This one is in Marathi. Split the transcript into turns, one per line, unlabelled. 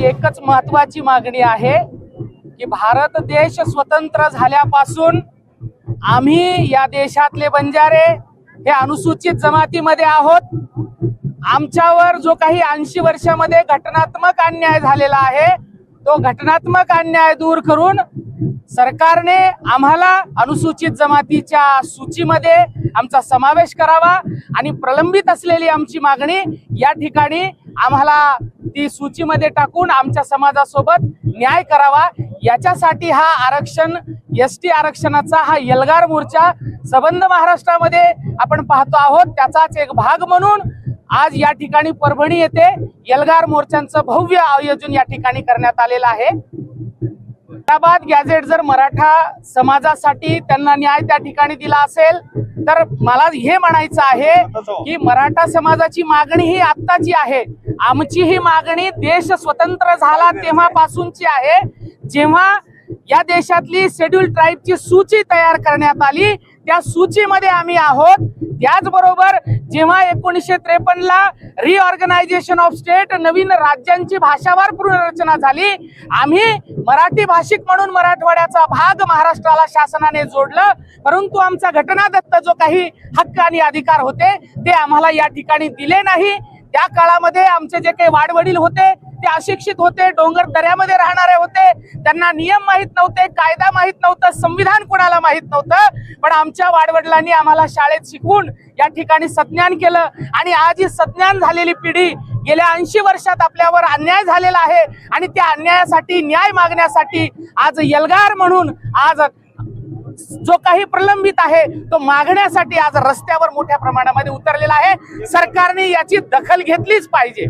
एकच महत्वाची मागणी आहे की भारत देश स्वतंत्र झाल्यापासून आम्ही या देशातले बंजारे हे अनुसूचित जमातीमध्ये आहोत. आमच्यावर जो काही ऐंशी वर्षामध्ये घटनात्मक अन्याय झालेला आहे तो घटनात्मक अन्याय दूर करून सरकारने आम्हाला अनुसूचित जमातीच्या सूचीमध्ये आमचा समावेश करावा आणि प्रलंबित असलेली आमची मागणी या ठिकाणी आम्हाला ती सूचीमध्ये टाकून आमच्या समाजासोबत न्याय करावा. याच्यासाठी हा आरक्षण एस टी आरक्षणाचा हा यलगार मोर्चा सबंध महाराष्ट्रामध्ये आपण पाहतो आहोत. त्याचाच एक भाग म्हणून आज या ठिकाणी परभणी येथे यलगार मोर्चांचं भव्य आयोजन या ठिकाणी करण्यात आलेलं आहे. हैदराबाद गॅझेट जर मराठा समाजासाठी त्यांना न्याय त्या ठिकाणी दिला असेल तर मला हे म्हणायचं आहे की मराठा समाजाची मागणी ही आत्ताची आहे. आमची ही मागणी देश स्वतंत्र झाला तेव्हापासूनची आहे. जेव्हा या देशातली शेड्यूल ट्राईबची सूची तयार करण्यात आली त्या सूचीमध्ये आम्ही आहोत. त्याचबरोबर जेव्हा एकोणीसशे त्रेपन्न ला रिऑर्गनायझेशन ऑफ स्टेट नवीन राज्यांची भाषावार पुनर्रचना झाली आम्ही मराठी भाषिक म्हणून मराठवाड्याचा भाग महाराष्ट्राला शासनाने जोडलं. परंतु आमचा घटनादत्त जो काही हक्क आणि अधिकार होते ते आम्हाला या ठिकाणी दिले नाही. त्या काळामध्ये आमचे जे काही वाडवडील होते ते अशिक्षित होते डोंगर दऱ्यामध्ये राहणारे होते. त्यांना नियम माहीत नव्हते कायदा माहीत नव्हतं संविधान कोणाला माहीत नव्हतं. पण आमच्या वाडवडिलांनी आम्हाला शाळेत शिकवून या ठिकाणी सज्ञान केलं. आणि आज ही सज्ञान झालेली पिढी गेल्या ऐंशी वर्षात आपल्यावर अन्याय झालेला आहे. आणि त्या अन्यायासाठी न्याय मागण्यासाठी आज यलगार म्हणून आज जो काही प्रलंबित आहे तो मागण्यासाठी आज रस्त्यावर मोठ्या प्रमाणामध्ये उतरलेला आहे. सरकारने याची दखल घेतलीच पाहिजे.